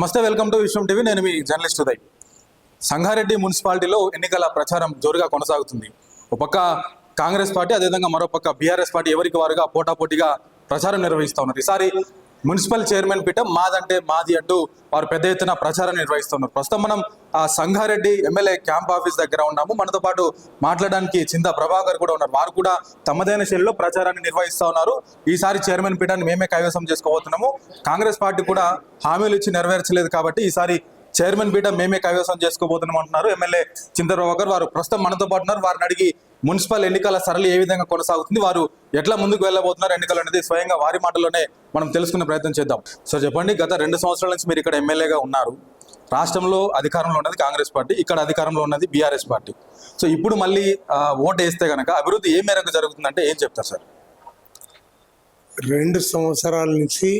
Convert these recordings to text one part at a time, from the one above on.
నమస్తే welcome to Vishwam TV. నేను మీ journalist Uday. Sangareddy మున్సిపాలిటీలో ఎన్నికల ప్రచారం జోరుగా కొనసాగుతుంది. ఒక పక్క కాంగ్రెస్ పార్టీ అదేవిధంగా మరో పక్క బీఆర్ఎస్ పార్టీ ఎవరికి వారుగా పోటాపోటీగా ప్రచారం నిర్వహిస్తూ ఉన్నారు. ఈసారి మున్సిపల్ చైర్మన్ పీఠం మాదంటే మాది అంటూ వారు పెద్ద ఎత్తున ప్రచారం నిర్వహిస్తున్నారు. ప్రస్తుతం మనం ఆ సంగారెడ్డి ఎమ్మెల్యే క్యాంప్ ఆఫీస్ దగ్గర ఉన్నాము. మనతో పాటు మాట్లాడడానికి చింత ప్రభాకర్ కూడా ఉన్నారు. వారు కూడా తమదైన శైలిలో ప్రచారాన్ని నిర్వహిస్తూ ఉన్నారు. ఈసారి చైర్మన్ పీఠాన్ని మేమే కైవసం చేసుకోబోతున్నాము. కాంగ్రెస్ పార్టీ కూడా హామీలు ఇచ్చి నెరవేర్చలేదు కాబట్టి ఈసారి చైర్మన్ పీఠం మేమే కైవసం చేసుకోబోతున్నాం అంటున్నారు. ఎమ్మెల్యే చింత ప్రభాకర్ వారు ప్రస్తుతం మనతో పాటు ఉన్నారు. వారిని అడిగి మున్సిపల్ ఎన్నికల సరళి ఏ విధంగా కొనసాగుతుంది వారు ఎట్లా ముందుకు వెళ్ళబోతున్నారు ఎన్నికలు అనేది స్వయంగా వారి మాటలోనే మనం తెలుసుకునే ప్రయత్నం చేద్దాం. సో చెప్పండి గత రెండు సంవత్సరాల నుంచి మీరు ఇక్కడ ఎమ్మెల్యేగా ఉన్నారు. రాష్ట్రంలో అధికారంలో ఉన్నది కాంగ్రెస్ పార్టీ ఇక్కడ అధికారంలో ఉన్నది బీఆర్ఎస్ పార్టీ. సో ఇప్పుడు మళ్ళీ ఓటు వేస్తే కనుక అభివృద్ధి ఏ మేరకు జరుగుతుందంటే ఏం చెప్తారు సార్? రెండు సంవత్సరాల నుంచి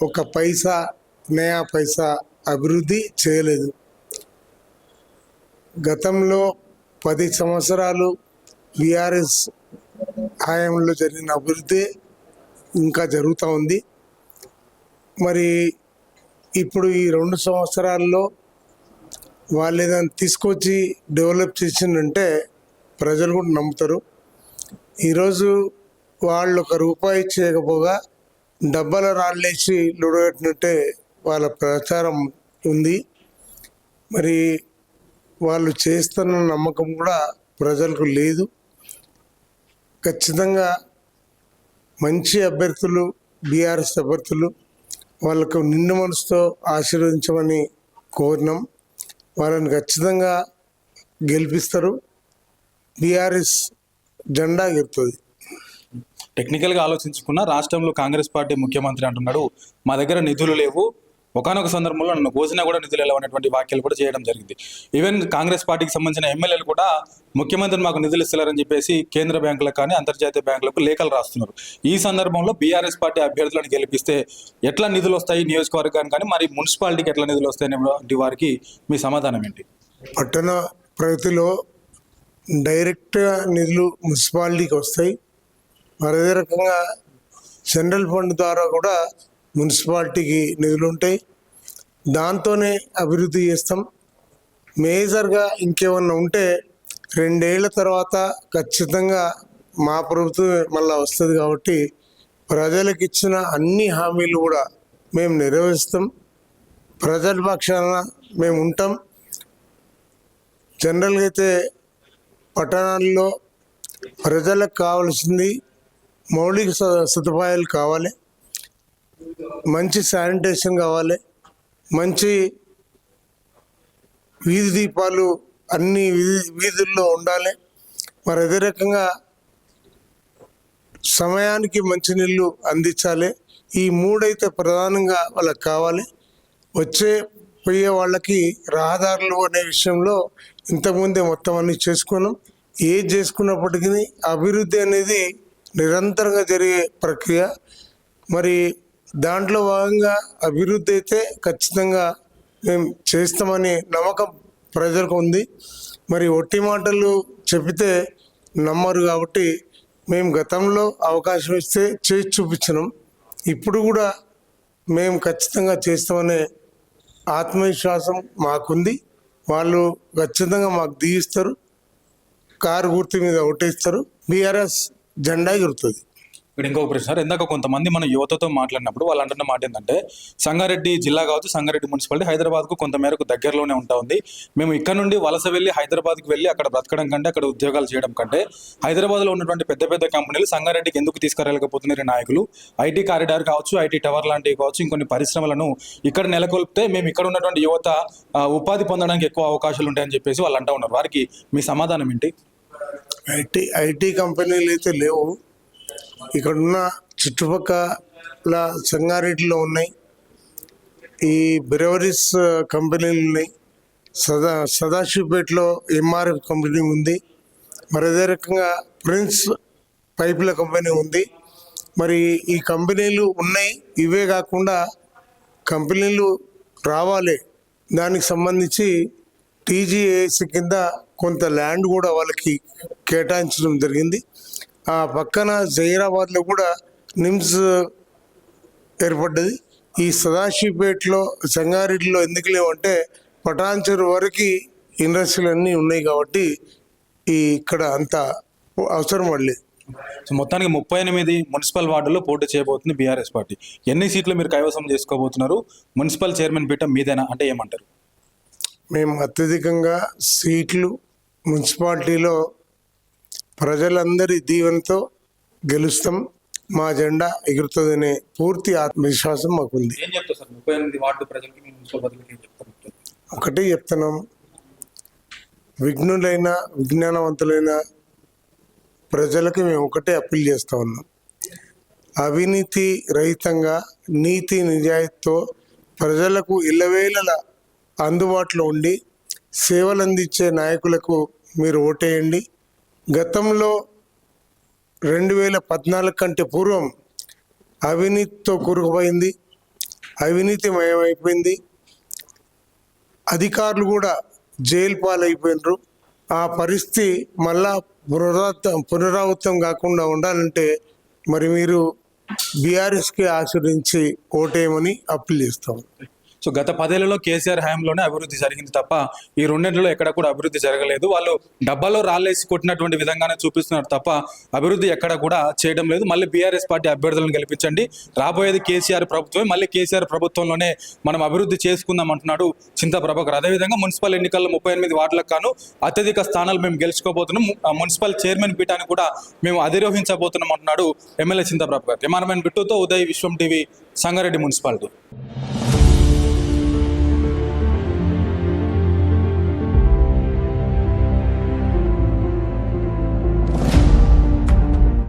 ఒక పైసా నయా పైసా అభివృద్ధి చేయలేదు. గతంలో పది సంవత్సరాలు బీఆర్ఎస్ హయాంలో జరిగిన అభివృద్ధి ఇంకా జరుగుతూ ఉంది. మరి ఇప్పుడు ఈ రెండు సంవత్సరాల్లో వాళ్ళు ఏదైనా తీసుకొచ్చి డెవలప్ చేసిందంటే ప్రజలు కూడా నమ్ముతారు. ఈరోజు వాళ్ళు ఒక రూపాయి చేయకపోగా డబ్బాల రాళ్ళేసి లుడగట్టినట్టే వాళ్ళ ప్రచారం ఉంది. మరి వాళ్ళు చేస్తున్న నమ్మకం కూడా ప్రజలకు లేదు. ఖచ్చితంగా మంచి అభ్యర్థులు బీఆర్ఎస్ అభ్యర్థులు వాళ్ళకు నిండు మనసుతో ఆశీర్వదించమని కోరినాం. వాళ్ళని ఖచ్చితంగా గెలిపిస్తారు. బీఆర్ఎస్ జెండా ఎగురుతుంది. టెక్నికల్గా ఆలోచించుకున్న రాష్ట్రంలో కాంగ్రెస్ పార్టీ ముఖ్యమంత్రి అంటున్నాడు. మా దగ్గర నిధులు లేవు. ఒకనొక సందర్భంలో నన్ను కోసినా కూడా నిధులు వెళ్ళవనేటువంటి వ్యాఖ్యలు కూడా చేయడం జరిగింది. ఈవెన్ కాంగ్రెస్ పార్టీకి సంబంధించిన ఎమ్మెల్యేలు కూడా ముఖ్యమంత్రి మాకు నిధులు ఇస్తారని చెప్పేసి కేంద్ర బ్యాంకులకు కానీ అంతర్జాతీయ బ్యాంకులకు లేఖలు రాస్తున్నారు. ఈ సందర్భంలో బీఆర్ఎస్ పార్టీ అభ్యర్థులను గెలిపిస్తే ఎట్లా నిధులు వస్తాయి? నియోజకవర్గానికి కానీ మరి మున్సిపాలిటీకి ఎట్లా నిధులు వస్తాయి? వారికి మీ సమాధానం ఏంటి? పట్టణ ప్రగతిలో డైరెక్ట్ నిధులు మున్సిపాలిటీకి వస్తాయి. మరి అదే రకంగా సెంట్రల్ ఫండ్ ద్వారా కూడా మున్సిపాలిటీకి నిధులు ఉంటాయి. దాంతోనే అభివృద్ధి చేస్తాం. మేజర్గా ఇంకేమన్నా ఉంటే రెండేళ్ళ తర్వాత ఖచ్చితంగా మా ప్రభుత్వం మళ్ళీ వస్తుంది కాబట్టి ప్రజలకు ఇచ్చిన అన్ని హామీలు కూడా మేము నెరవేరుస్తాం. ప్రజల పక్షాన మేము ఉంటాం. జనరల్గా అయితే పట్టణాల్లో ప్రజలకు కావాల్సింది మౌలిక సదుపాయాలు కావాలి. మంచి శానిటేషన్ కావాలి. మంచి వీధి దీపాలు అన్ని వీధి వీధుల్లో ఉండాలి. మరి అదే రకంగా సమయానికి మంచినీళ్ళు అందించాలి. ఈ మూడైతే ప్రధానంగా వాళ్ళకి కావాలి. వచ్చే పోయే వాళ్ళకి రహదారులు అనే విషయంలో ఇంతకుముందే మొత్తం అన్ని చేసుకున్నాం. ఏది చేసుకున్నప్పటికీ అభివృద్ధి అనేది నిరంతరంగా జరిగే ప్రక్రియ. మరి దాంట్లో భాగంగా అభివృద్ధి అయితే ఖచ్చితంగా మేము చేస్తామని నమ్మకం ప్రజలకు ఉంది. మరి ఒట్టి మాటలు చెబితే నమ్మరు కాబట్టి మేము గతంలో అవకాశం ఇస్తే చేసి చూపించినాం. ఇప్పుడు కూడా మేము ఖచ్చితంగా చేస్తామనే ఆత్మవిశ్వాసం మాకుంది. వాళ్ళు ఖచ్చితంగా మాకు దిగిస్తారు. కారు గుర్తు మీద ఓటేస్తారు. బీఆర్ఎస్ జెండా గురుతుంది ఇక్కడ ఇంకొక ప్రశ్న. సార్ ఇందాక కొంతమంది మన యువతతో మాట్లాడినప్పుడు వాళ్ళు అంటున్న మాట ఏంటంటే సంగారెడ్డి జిల్లా కావచ్చు సంగారెడ్డి మున్సిపాలిటీ హైదరాబాద్కు కొంత మేరకు దగ్గరలోనే ఉంటా ఉంది. మేము ఇక్కడ నుండి వలస వెళ్ళి హైదరాబాద్కి వెళ్ళి అక్కడ బ్రతకడం కంటే అక్కడ ఉద్యోగాలు చేయడం కంటే హైదరాబాద్లో ఉన్నటువంటి పెద్ద పెద్ద కంపెనీలు సంగారెడ్డికి ఎందుకు తీసుకురాలేకపోతున్నారు నాయకులు? ఐటీ కారిడార్ కావచ్చు ఐటీ టవర్ లాంటివి కావచ్చు ఇంకొన్ని పరిశ్రమలను ఇక్కడ నెలకొల్పితే మేము ఇక్కడ ఉన్నటువంటి యువత ఉపాధి పొందడానికి ఎక్కువ అవకాశాలు ఉంటాయని చెప్పేసి వాళ్ళు అంటూ ఉన్నారు. వారికి మీ సమాధానం ఏంటి? ఐటీ ఐటీ కంపెనీలు అయితే లేవు. ఇక్కడున్న చుట్టుపక్కల సంగారెడ్డిలో ఉన్నాయి. ఈ బ్రెవరీస్ కంపెనీలు ఉన్నాయి. సదా సదాశివపేటలో ఎంఆర్ఎఫ్ కంపెనీ ఉంది. మరి అదే రకంగా ప్రిన్స్ పైపుల కంపెనీ ఉంది. మరి ఈ కంపెనీలు ఉన్నాయి. ఇవే కాకుండా కంపెనీలు రావాలి. దానికి సంబంధించి టీజీఏసీ కింద కొంత ల్యాండ్ కూడా వాళ్ళకి కేటాయించడం జరిగింది. ఆ పక్కన జైరాబాద్లో కూడా నిమ్స్ ఏర్పడ్డది. ఈ సదాశివపేటలో సంగారెడ్డిలో ఎందుకు లేవంటే పటాన్చెరు వరకు ఇండస్ట్రీలు అన్నీ ఉన్నాయి కాబట్టి ఈ ఇక్కడ అంత అవసరం పడలేదు. సో మొత్తానికి ముప్పై ఎనిమిది మున్సిపల్ వార్డుల్లో పోటీ చేయబోతుంది బీఆర్ఎస్ పార్టీ. ఎన్ని సీట్లు మీరు కైవసం చేసుకోబోతున్నారు? మున్సిపల్ చైర్మన్ పీఠం మీదేనా అంటే ఏమంటారు? మేము అత్యధికంగా సీట్లు మున్సిపాలిటీలో ప్రజలందరి దీవెనతో గెలుస్తాం. మా జెండా ఎగురుతుందనే పూర్తి ఆత్మవిశ్వాసం మాకుంది. ఒకటే చెప్తున్నాం. విఘ్నులైన విజ్ఞానవంతులైన ప్రజలకు మేము ఒకటే అప్పీల్ చేస్తా ఉన్నాం. అవినీతి రహితంగా నీతి నిజాయితీతో ప్రజలకు ఇళ్ళవేళల అందుబాటులో ఉండి సేవలు అందించే నాయకులకు మీరు ఓటేయండి. గతంలో రెండు వేల పద్నాలుగు కంటే పూర్వం అవినీతితో కూరుకుపోయింది అవినీతిమయమైపోయింది అధికారులు కూడా జైలు పాలైపోయినరు. ఆ పరిస్థితి మళ్ళా పునరావృతం పునరావృతం కాకుండా ఉండాలంటే మరి మీరు బీఆర్ఎస్కి ఆశ్రయించి ఓటేయమని అప్పీల్ చేస్తాం. సో గత పదేళ్ళలో కేసీఆర్ హయాంలోనే అభివృద్ధి జరిగింది తప్ప ఈ రెండేళ్ళలో ఎక్కడ కూడా అభివృద్ధి జరగలేదు. వాళ్ళు డబ్బాలో రాళ్ళేసి కొట్టినటువంటి విధంగానే చూపిస్తున్నారు తప్ప అభివృద్ధి ఎక్కడ కూడా చేయడం లేదు. మళ్ళీ బీఆర్ఎస్ పార్టీ అభ్యర్థులను గెలిపించండి. రాబోయేది కేసీఆర్ ప్రభుత్వమే. మళ్ళీ కేసీఆర్ ప్రభుత్వంలోనే మనం అభివృద్ధి చేసుకుందాం అంటున్నాడు చింత ప్రభాకర్. అదేవిధంగా మున్సిపల్ ఎన్నికల్లో ముప్పై ఎనిమిది వార్డులకు కాను అత్యధిక స్థానాలు మేము గెలుచుకోబోతున్నాం. మున్సిపల్ చైర్మన్ పీఠాన్ని కూడా మేము అధిరోహించబోతున్నాం అంటున్నాడు ఎమ్మెల్యే చింత ప్రభాకర్. కెమెరామెన్ బిట్టుతో ఉదయ్ విశ్వం టీవీ సంగారెడ్డి మున్సిపాలిటీ.